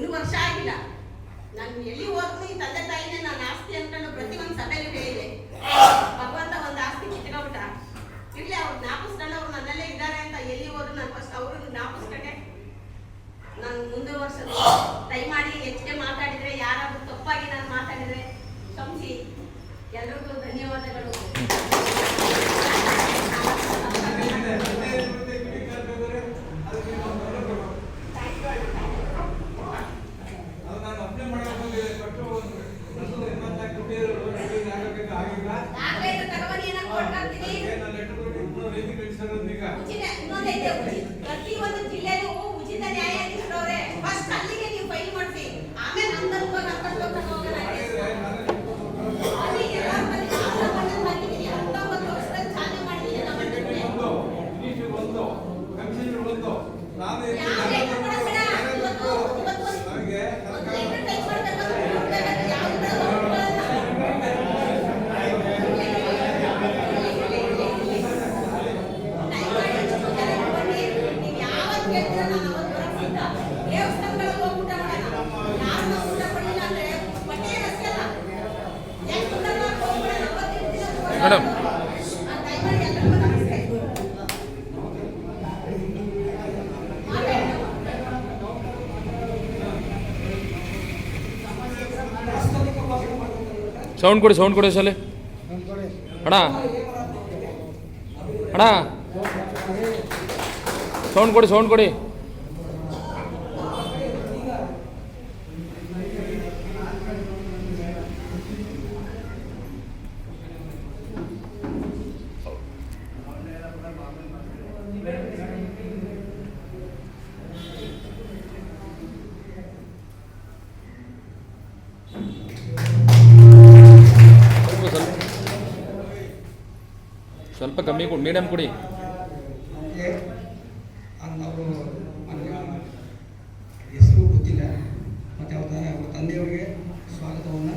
ಒಂದು ವರ್ಷ ಆಗಿಲ್ಲ. ನಾನು ಎಲ್ಲಿ ಹೋದ್ರು ಈ ತಂದೆ ತಾಯಿನೇ ನಾನು ಆಸ್ತಿ ಅನ್ಕೊಂಡು ಪ್ರತಿ ಒಂದು ಸಭೆಯಲ್ಲಿ ಹೇಳಿದೆ. ಭಗವಂತ ಒಂದು ಆಸ್ತಿ ಕಿತ್ಕೊಂಡ್ಬಿಟ್ಟ. ಇರ್ಲಿ, ಅವ್ರು ಜ್ಞಾಪಿಸ್ಕೊಂಡು ಅವ್ರು ನನ್ನಲ್ಲೇ ಇದ್ದಾರೆ ಅಂತ ಎಲ್ಲಿ ಹೋದ್ರು ನಾನು ಫಸ್ಟ್ ಅವ್ರನ್ನ ಜ್ಞಾಪಿಸ್ಕೊಂಡೆ. ಪ್ರತಿ ಒಂದು ಜಿಲ್ಲೆಗೂ ಉಚಿತ ನ್ಯಾಯಾಧೀಶರವ್ರೆ ಮೇಡಮ್. ಸೌಂಡ್ ಕೊಡಿ ಸೌಂಡ್ ಕೊಡಿ ಸಲ ಅಣ್ಣ. ಅಣ್ಣ. ಸೌಂಡ್ ಕೊಡಿ ಸೌಂಡ್ ಕೊಡಿ ಸ್ವಲ್ಪ ಸ್ವಲ್ಪ ಕಮ್ಮಿ ಕೊಡಿ ಮೀಡಿಯಮ್ ಕೊಡಿ. ಅವರು ಹೆಸರು ಗೊತ್ತಿಲ್ಲ, ಮತ್ತು ಅವ್ರ ಅವ್ರ ತಂದೆಯವರಿಗೆ ಸ್ವಾಗತವನ್ನು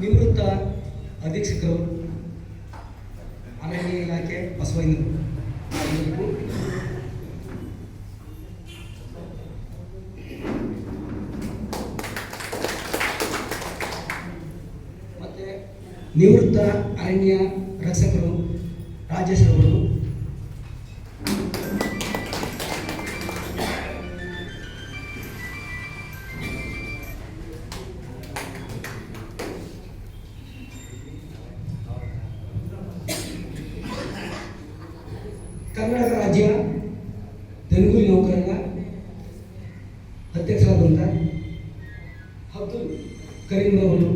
ನಿವೃತ್ತ ಅಧೀಕ್ಷಕರು ಅರಣ್ಯ ಇಲಾಖೆ ಬಸವೈನರು ಅವರಿಗೂ ಮತ್ತೆ ನಿವೃತ್ತ ಅರಣ್ಯ ರಕ್ಷಕರು ರಾಜೇಶ್ ಅವರು ಕರ್ನಾಟಕ ರಾಜ್ಯ ತೆಲುಗು ನೌಕರರ ಅಧ್ಯಕ್ಷರಾದಂಥ ಅಬ್ದುಲ್ ಕರೀಂ ಅವರು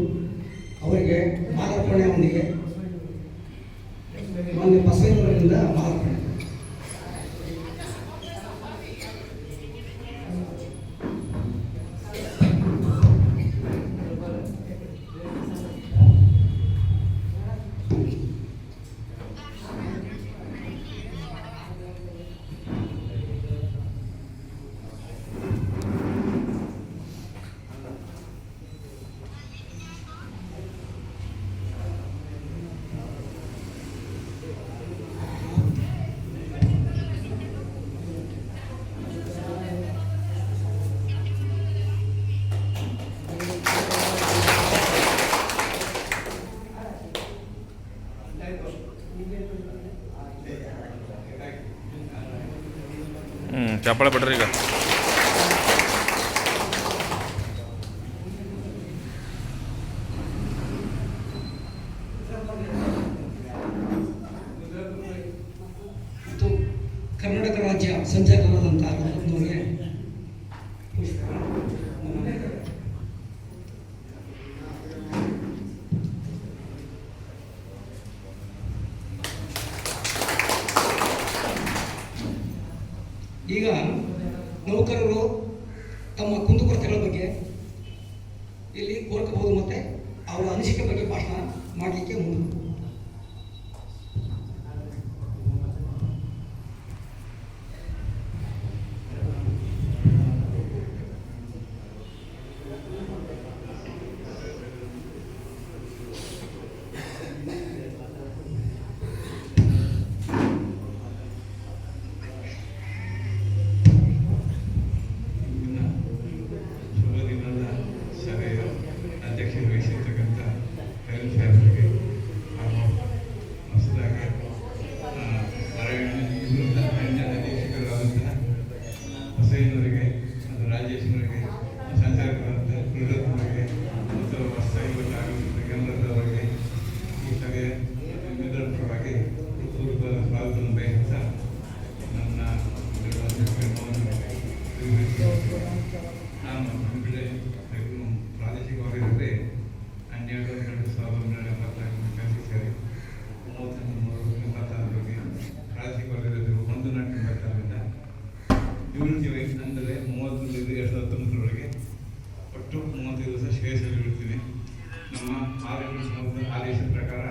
ಅವರಿಗೆ ಮಾಲಾರ್ಪಣೆಯೊಂದಿಗೆ ಹ್ಞೂ ಚಪ್ಪಾಳೆ ಬಿಡ್ರಿ ಈಗ. ಕರ್ನಾಟಕ ರಾಜ್ಯ ಸಂಚಾಲಕರಾದಂಥ ಈಗ ನೌಕರರು ತಮ್ಮ ಕುಂದುಕೊರತೆಗಳ ಬಗ್ಗೆ ಇಲ್ಲಿ ಕೋರ್ಕಬಹುದು ಮತ್ತೆ ಅವರ ಅನಿಸಿಕೆ ಬಗ್ಗೆ ಭಾಷಣ ಮಾಡಲಿಕ್ಕೆ ಮುಂದೆ. ಆದೇಶ ಆದೇಶದ ಪ್ರಕಾರ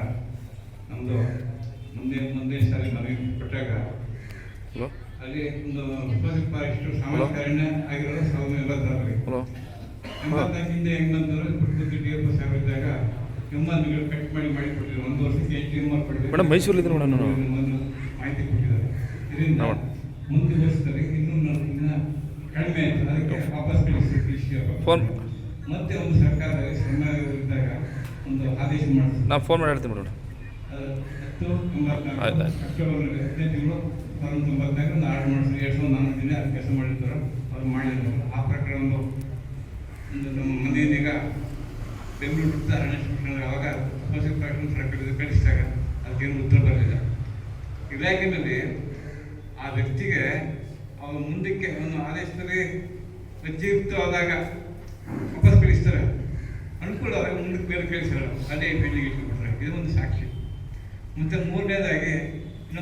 ನಮ್ಮದು ಮುಂದೆ ಮುಂದೆ ಸಾರಿ ಮನವಿ ಕೊಟ್ಟಾಗ ಅಲ್ಲಿ ಒಂದು ಸ್ವಲ್ಪ ಇಷ್ಟು ಸಾಮಾಜಿಕ ಅರಣ್ಯ ಆಗಿರೋದು ಸಾವಿರದ ಎಂಬತ್ತಾರಲ್ಲಿ ಎಂಬತ್ತ ಹಿಂದೆ ಹೆಂಗ್ ಬಂದರು ಪುಟ್ಟಪುಟ್ಟಿ ಡಿ ಎಫ್ ಸಾಹೇಬ್ ಇದ್ದಾಗ ಎಮ್ಮನ್ನು ಕಟ್ ಮಾಡಿ ಮಾಡಿ ಕೊಟ್ಟಿದ್ರು ಒಂದು ವರ್ಷಕ್ಕೆ ಎಷ್ಟು ಎಮ್ಮ ಕೊಟ್ಟಿದ್ದಾರೆ. ಮೇಡಮ್ ಮೈಸೂರಲ್ಲಿದ್ದೀನಿ ಮೇಡಮ್ ನಾನು ಮಾಹಿತಿ ಕೊಟ್ಟಿದ್ದಾರೆ. ಇದರಿಂದ ಮುಂದಿನ ಮುಂದೆ ವರ್ಷದಲ್ಲಿ ಇನ್ನೂ ಇನ್ನ ಕಡಿಮೆ ಆಯಿತು. ಅದಕ್ಕೆ ವಾಪಸ್ ಕಳಿಸಿ ಮತ್ತೆ ಒಂದು ಸರ್ಕಾರ ಸಣ್ಣ ಇದ್ದಾಗ ಒಂದು ನಾನು ಫೋನ್ ಮಾಡಿ ಹೇಳ್ತೀನಿ ಮೇಡಮ್ ತಿಂಗಳು ಒಂದು ಆರ್ಡರ್ ಎರಡು ನಾಲ್ಕು ದಿನ ಕೆಲಸ ಮಾಡಿರ್ತಾರೆ ಅದು ಮಾಡಿದ್ರು ಆ ಒಂದು ನಮ್ಮ ಈಗ ಅವಾಗ ಕಳಿಸಿದಾಗ ಅದಕ್ಕೇನು ಉತ್ತರ ಬರಲಿಲ್ಲ ಇಲಾಖೆಯಲ್ಲಿ ಆ ವ್ಯಕ್ತಿಗೆ ಅವನು ಮುಂದಕ್ಕೆ ಒಂದು ಆದೇಶದಲ್ಲಿ ಆದಾಗ ವಾಪಸ್ ಕಳಿಸ್ತಾರೆ. ಅನುಕೂಲ ಮುಂದಕ್ಕೆ ಬೇರೆ ಕೇಳಿಸಿರೋ ಅದೇ ಬೆಳ್ಳಿಗೆ ಇಟ್ಕೊಂಡ್ಬಿಟ್ರೆ. ಇದು ಒಂದು ಸಾಕ್ಷಿ. ಮತ್ತೆ ಮೂರನೇದಾಗಿ